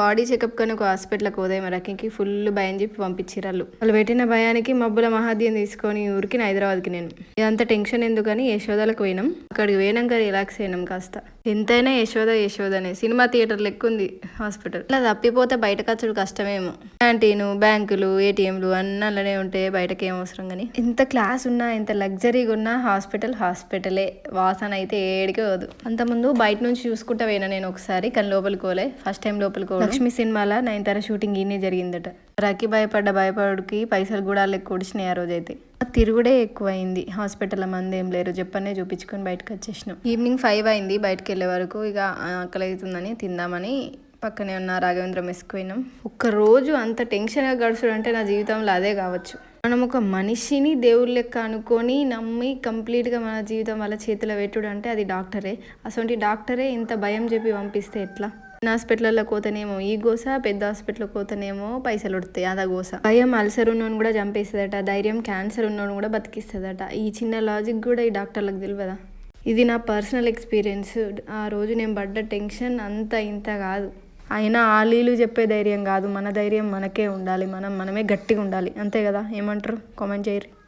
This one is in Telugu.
బాడీ చెకప్ కానీ ఒక హాస్పిటల్కి పోదాయి మరి అక్కకి ఫుల్ భయం చెప్పి పంపించిరాళ్ళు వాళ్ళు పెట్టిన భయానికి మబ్బుల మహాద్యం తీసుకొని ఊరికి హైదరాబాద్కి నేను. ఇదంతా టెన్షన్ ఎందుకని యశోదలకు పోయినాం. అక్కడికి పోయినాక రిలాక్స్ అయినాం కాస్త. ఎంతైనా యశోద యశోదనే. సినిమా థియేటర్ లెక్క ఉంది హాస్పిటల్. అలా తప్పిపోతే బయటకు వచ్చడు కష్టమేమో. క్యాంటీన్ బ్యాంకులు ఏటీఎంలు అన్నీ అలానే ఉంటే బయటకి ఏం అవసరం కానీ ఎంత క్లాస్ ఉన్నా ఎంత లగ్జరీగా ఉన్నా హాస్పిటల్ హాస్పిటలే. వాసన అయితే ఏడికే పోదు అంతకుముందు బయట నుంచి చూసుకుంటా పోయినా నేను ఒకసారి కానీ లోపలికి పోలే. ఫస్ట్ టైం లోపలికి పోవడం. లక్ష్మి సినిమాలో నైన్తార షూటింగ్ ఈయనే జరిగిందట. రాకి భయపడ్డ భయపడుకి పైసలు కూడా లెక్క ఒడిచినాయి ఆ రోజైతే. తిరుగుడే ఎక్కువైంది. హాస్పిటల్ మంది ఏం లేరు. చెప్పనే చూపించుకొని బయటకు వచ్చేసినాం. ఈవినింగ్ ఫైవ్ అయింది. బయటకు వెళ్ళే వరకు ఇక ఆకలి అవుతుందని తిందామని పక్కనే ఉన్న రాఘవేంద్ర మెసుకుపోయినాం ఒక్క రోజు అంత టెన్షన్గా గడుచుడు అంటే నా జీవితంలో అదే కావచ్చు. మనం ఒక మనిషిని దేవుడు లెక్క అనుకొని నమ్మి కంప్లీట్గా మన జీవితం వాళ్ళ చేతిలో పెట్టుడు అంటే అది డాక్టరే. అసలు డాక్టరే ఇంత భయం చెప్పి పంపిస్తే ఎట్లా? చిన్న హాస్పిటల్లో పోతేనేమో ఈ గోస పెద్ద హాస్పిటల్ పోతేనేమో పైసలు ఉడతాయి అదా గోస. భయం అల్సర్ ఉన్నోని కూడా చంపేస్తుందట ధైర్యం క్యాన్సర్ ఉన్నోని కూడా బతికిస్తుందట. ఈ చిన్న లాజిక్ కూడా ఈ డాక్టర్లకు తెలియదా ఇది నా పర్సనల్ ఎక్స్పీరియన్స్. ఆ రోజు నేను పడ్డ టెన్షన్ అంత ఇంత కాదు. అయినా ఆలీలు చెప్పే ధైర్యం కాదు. మన ధైర్యం మనకే ఉండాలి. మనం మనమే గట్టిగా ఉండాలి అంతే కదా? ఏమంటారు? కామెంట్ చేయరు.